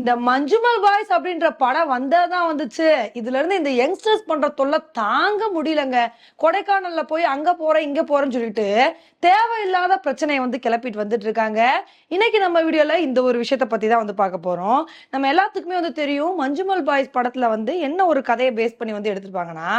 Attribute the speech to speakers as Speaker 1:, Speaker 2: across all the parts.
Speaker 1: இந்த மஞ்சுமல் பாய்ஸ் அப்படின்ற படம் வந்தாதான் வந்துச்சு. இதுல இருந்து இந்த யங்ஸ்டர்ஸ் பண்ற தொல்லை தாங்க முடியலங்க. கொடைக்கானல்ல போய் அங்க போறேன் இங்க போறேன்னு சொல்லிட்டு தேவையில்லாத பிரச்சனையை வந்து கிளப்பிட்டு வந்துட்டு இருக்காங்க. இன்னைக்கு நம்ம வீடியோல இந்த ஒரு விஷயத்த பத்தி தான் வந்து பார்க்க போறோம். நம்ம எல்லாத்துக்குமே வந்து தெரியும் மஞ்சுமல் பாய்ஸ் படத்துல வந்து என்ன ஒரு கதையை பேஸ் பண்ணி வந்து எடுத்திருப்பாங்கன்னா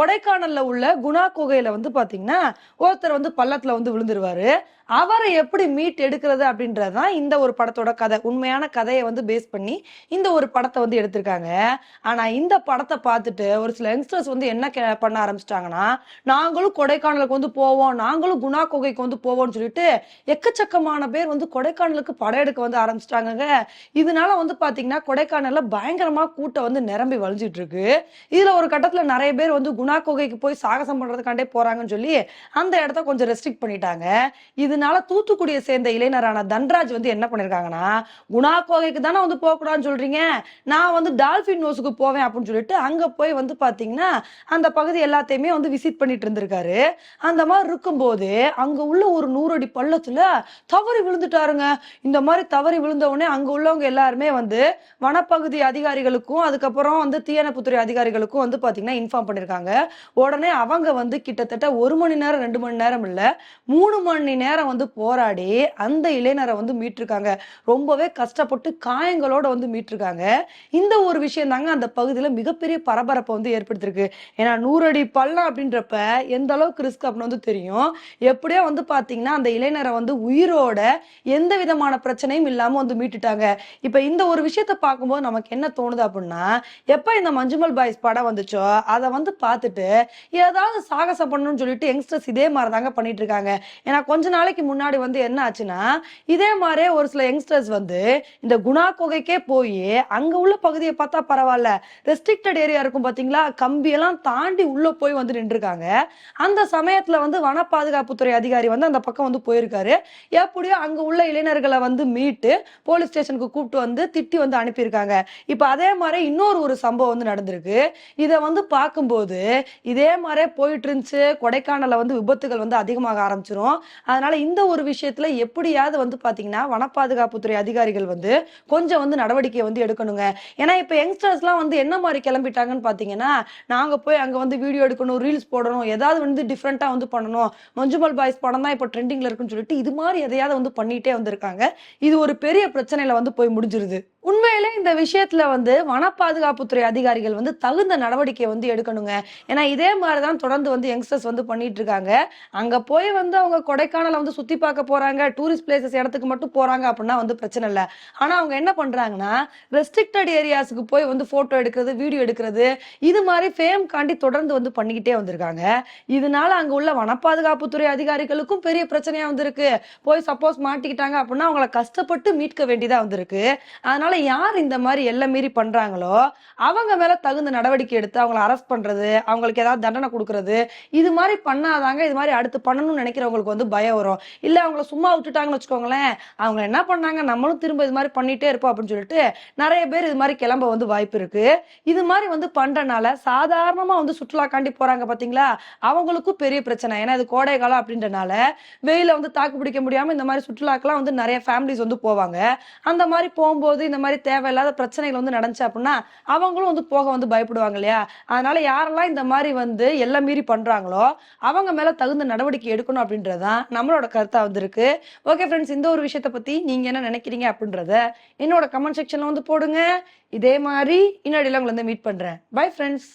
Speaker 1: கொடைக்கானல்ல உள்ள குணா குகையில வந்து பாத்தீங்கன்னா ஒருத்தர் வந்து பள்ளத்துல வந்து விழுந்துருவாரு. அவரை எப்படி மீட் எடுக்கிறது அப்படின்றது தான் இந்த ஒரு படத்தோட கதை. உண்மையான கதையை வந்து பேஸ் பண்ணி பண்ணி இந்த ஒரு படத்தை வந்து எடுத்திருக்காங்க. ஆனா இந்த படத்தை பார்த்துட்டு ஒரு சில யங்ஸ்டர்ஸ் வந்து என்ன பண்ண ஆரம்பிச்சிட்டாங்கன்னா நாங்களும் கொடைக்கானலுக்கு வந்து போவோம் நாங்களும் குணா குகைக்கு வந்து போவோம்னு சொல்லிட்டு எக்கச்சக்கமான பேர் வந்து கொடைக்கானலுக்கு படம் எடுக்க வந்து ஆரம்பிச்சிட்டாங்க இதனால வந்து பாத்தீங்கன்னா கொடைக்கானல்ல பயங்கரமா கூட்டம் வந்து நிரம்பி வலிஞ்சிட்டு இருக்கு இதுல ஒரு கட்டத்துல நிறைய பேர் வந்து குணா குகைக்கு போய் சாகசம் பண்றதுக்காண்டே போறாங்கன்னு சொல்லி அந்த இடத்த கொஞ்சம் ரெஸ்ட்ரிக்ட் பண்ணிட்டாங்க. இதனால தூத்துக்குடியை சேர்ந்த இளைஞரான தன்ராஜ் வந்து என்ன பண்ணிருக்காங்கன்னா குணா கோகைக்கு தானே வந்து போக போகக்கூடாதுன்னு சொல்றீங்க. நான் வந்து டால்ஃபின் நோஸுக்கு போவேன் அப்படின்னு சொல்லிட்டு அங்க போய் வந்து பாத்தீங்கன்னா அந்த பகுதி எல்லாத்தையுமே வந்து விசிட் பண்ணிட்டு இருந்திருக்காரு. அந்த மாதிரி இருக்கும்போது அங்க உள்ள ஒரு நூறு அடி பள்ளத்துல தவறி விழுந்துட்டாருங்க. இந்த மாதிரி தவறி விழுந்த உடனே அங்க உள்ளவங்க எல்லாருமே வந்து வனப்பகுதி அதிகாரிகளுக்கும் அதுக்கப்புறம் வந்து தீயணைப்புத்துறை அதிகாரிகளுக்கும் வந்து பாத்தீங்கன்னா இன்ஃபார்ம் பண்ணிருக்காங்க. உடனே அவங்க வந்து கிட்டத்தட்ட ஒரு மணி நேரம் ரெண்டு மணி நேரம் இல்ல மூணு மணி நேரம் வந்து போராடி அந்த இளைஞரை வந்து மீட்டிருக்காங்க. ரொம்பவே கஷ்டப்பட்டு காயங்களோட வந்து மீட்டிருக்காங்க. இந்த ஒரு விஷயம் தாங்க அந்த பகுதியில் மிகப்பெரிய பரபரப்பை வந்து ஏற்படுத்திருக்கு. ஏன்னா நூறு அடி பள்ளம் அப்படின்றப்ப எந்த அளவுக்கு ரிஸ்க் அப்படின்னு வந்து தெரியும். எப்படியோ வந்து பார்த்தீங்கன்னா அந்த இளைஞரை வந்து உயிரோட எந்த விதமான பிரச்சனையும் இல்லாமல் வந்து மீட்டுட்டாங்க. இப்போ இந்த ஒரு விஷயத்த பார்க்கும்போது நமக்கு என்ன தோணுது அப்படின்னா எப்போ இந்த மஞ்சுமல் பாய்ஸ் படம் வந்துச்சோ அதை வந்து பார்த்துட்டு ஏதாவது சாகசம் பண்ணணும்னு சொல்லிட்டு யங்ஸ்டர்ஸ் இதே மாதிரி தாங்க பண்ணிட்டு இருக்காங்க. ஏன்னா கொஞ்ச நாளைக்கு முன்னாடி வந்து என்ன ஆச்சுன்னா இதே மாதிரியே ஒரு சில யங்ஸ்டர்ஸ் வந்து இந்த குணா குகைக்கே போய் அங்க உள்ள பகுதியை பார்த்தா பரவாயில்ல. ரெஸ்ட்ரிக்டட் ஏரியா இருக்கும் பாத்தீங்களா? கம்பியெல்லாம் தாண்டி உள்ள போய் வந்து நின்றுருக்காங்க. அந்த சமயத்துல வந்து வன பாதுகாப்புத்துறை அதிகாரி வந்து அந்த பக்கம் வந்து போயிருக்காரு. எப்படியோ அங்க உள்ள இளைஞர்களை வந்து மீட்டு போலீஸ் ஸ்டேஷனுக்கு கூப்பிட்டு வந்து திட்டி வந்து அனுப்பியிருக்காங்க. இப்ப அதே மாதிரி இன்னொரு ஒரு சம்பவம் வந்து நடந்திருக்கு. இதை வந்து பார்க்கும்போது இதே மாதிரியே போயிட்டு இருந்துச்சு. கொடைக்கானல வந்து விபத்துகள் வந்து அதிகமாக ஆரம்பிச்சிரும். அதனால இந்த ஒரு விஷயத்துல எப்படியாவது வந்து பாத்தீங்கன்னா வன பாதுகாப்புத்துறை அதிகாரிகள் வந்து கொஞ்சம் வந்து நடவடிக்கை வந்து எடுக்கணுங்க. ஏன்னா இப்போ யங்ஸ்டர்ஸ்லாம் வந்து என்ன மாதிரி கிளம்பிட்டாங்கன்னு பார்த்தீங்கன்னா நாங்கள் போய் அங்கே வந்து வீடியோ எடுக்கணும் ரீல்ஸ் போடணும் ஏதாவது வந்து டிஃப்ரெண்ட்டாக வந்து பண்ணணும். மஞ்சுமல் பாய்ஸ் படம் தான் இப்போ ட்ரெண்டிங்கில் இருக்குன்னு சொல்லிட்டு இது மாதிரி எதையாவது வந்து பண்ணிகிட்டே வந்திருக்காங்க. இது ஒரு பெரிய பிரச்சனையில் வந்து போய் முடிஞ்சிருது. உண்மையிலே இந்த விஷயத்துல வந்து வன பாதுகாப்புத்துறை அதிகாரிகள் வந்து தகுந்த நடவடிக்கை வந்து எடுக்கணுங்க. ஏன்னா இதே மாதிரி தான் தொடர்ந்து வந்து யங்ஸ்டர்ஸ் வந்து பண்ணிட்டு இருக்காங்க அங்க போய் வந்து அவங்க கொடைக்கானல வந்து சுத்தி பார்க்க போறாங்க டூரிஸ்ட் பிளேசஸ் இடத்துக்கு மட்டும் போறாங்க அப்படின்னா வந்து பிரச்சனை இல்லை. ஆனா அவங்க என்ன பண்றாங்கன்னா ரெஸ்ட்ரிக்டட் ஏரியாஸுக்கு போய் வந்து போட்டோ எடுக்கிறது வீடியோ எடுக்கிறது இது மாதிரி ஃபேம் காண்டி தொடர்ந்து வந்து பண்ணிக்கிட்டே வந்திருக்காங்க. இதனால அங்க உள்ள வன பாதுகாப்புத்துறை அதிகாரிகளுக்கும் பெரிய பிரச்சனையா வந்திருக்கு. போய் சப்போஸ் மாட்டிக்கிட்டாங்க அப்படின்னா அவங்கள கஷ்டப்பட்டு மீட்க வேண்டியதா வந்திருக்கு. அதனால யார் இந்த மாதிரி எல்லை மீறி பண்றாங்களோ அவங்க மேல தகுந்த நடவடிக்கை எடுத்து அவங்கள அரெஸ்ட் பண்றது அவங்களுக்கு ஏதாவது தண்டனை கொடுக்கறது இது மாதிரி பண்ணாதாங்க இது மாதிரி அடுத்து பண்ணணும்னு நினைக்கிறவங்களுக்கு வந்து பயம் வரும். இல்ல அவங்கள சும்மா விட்டுட்டாங்கன்னு வச்சுக்கோங்களேன் அவங்க என்ன பண்ணாங்க நம்மளும் திரும்ப இது மாதிரி பண்ணிட்டே இருப்போம் அப்படின்னு சொல்லிட்டு நிறைய பேர் இது மாதிரி கிளம்ப வந்து வாய்ப்பு இருக்கு. இது மாதிரி வந்து பண்றனால சாதாரணமா வந்து சுற்றுலாக்காண்டி போறாங்க பாத்தீங்களா? அவங்களுக்கும் பெரிய பிரச்சனை. ஏன்னா இது கோடை காலம் அப்படின்றனால வெயில வந்து தாக்கு பிடிக்க முடியாம இந்த மாதிரி சுற்றுலாக்கெல்லாம் வந்து நிறைய ஃபேமிலிஸ் வந்து போவாங்க. அந்த மாதிரி போகும்போது இந்த மாதிரி மாதிரி தேவையில்லாத பிரச்சனைகள் வந்து நடந்துச்சு அப்படின்னா அவங்களும் வந்து போக வந்து பயப்படுவாங்க இல்லையா? அதனால யாரெல்லாம் இந்த மாதிரி வந்து எல்லாம் மீறி பண்றாங்களோ அவங்க மேல தகுந்த நடவடிக்கை எடுக்கணும் அப்படின்றதான் நம்மளோட கருத்தா வந்திருக்கு. ஓகே ஃப்ரெண்ட்ஸ் இந்த ஒரு விஷயத்தை பத்தி நீங்க என்ன நினைக்கிறீங்க அப்படின்றத என்னோட கமெண்ட் செக்ஷன்ல வந்து போடுங்க. இதே மாதிரி இன்னொடியில் உங்களை வந்து மீட் பண்றேன். Bye friends